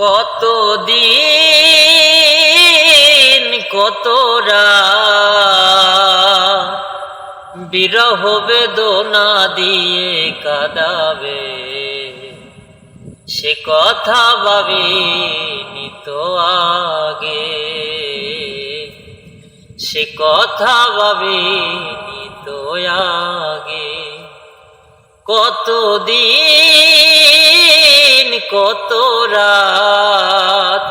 কত দিন কত রাত বিরহ বেদনা দিয়ে কাদাবে? সে কথা ভাবিনি তো আগে। সে কথা ভাবিনি তো আগে। কত দিন কত রাত?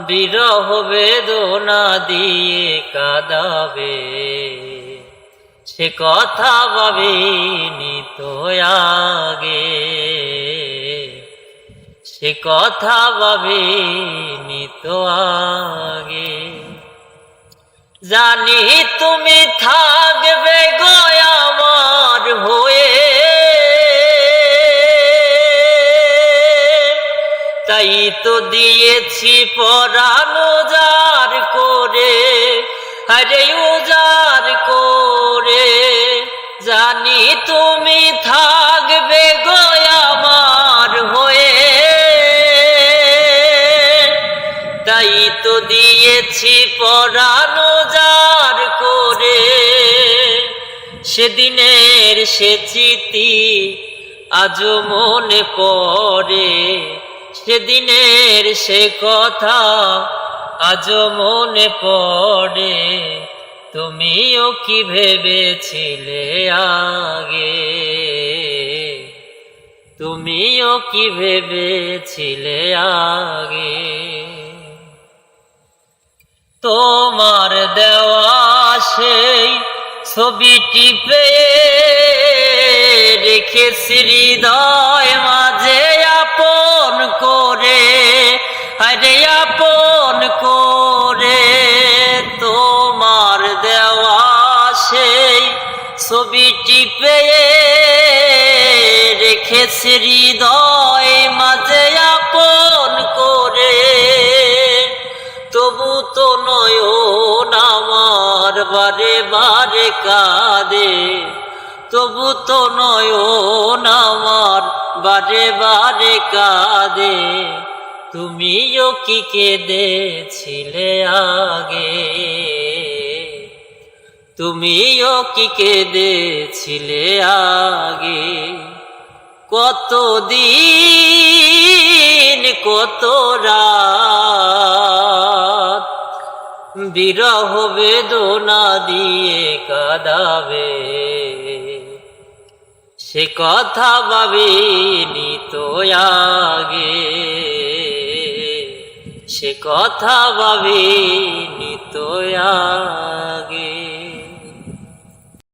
বিরহ বেদনা দিয়ে কাদাবে। সে কথা ভাবিনি তো আগে। সে কথা ভাবিনি তো আগে। জানি তুমি থাকবে গো তাই তো দিয়েছি পরানো যার করে। আরে উজার করে। জানি তুমি থাকবে গো আমার হয়ে। তাই তো দিয়েছি পরানো যার করে। সেদিনের সে চিতি আজও মনে পড়ে। সেদিনের সে কথা আজ মনে পড়ে। তুমিও কি ভেবেছিলে আগে? তুমিও কি ভেবেছিলে আগে? তোমার দেওয়া সেই ছবিটি পেয়ে রেখেছি হৃদয় মাঝে পেয়ে রেখেছি হৃদয় মাঝে আপন করে। তবু তো নয়ন আমার বারে বারে কাঁদে। তবু তো নয়ন আমার বারে বারে কাঁদে। তুমিও কি কেঁদেছিলে আগে? তুমিও কি কেঁদেছিলে আগে? কত দিন কত রাত? বিরহ বেদনা দিয়ে কাদাবে। সে কথা ভাবিনি তো আগে। সে কথা ভাবিনি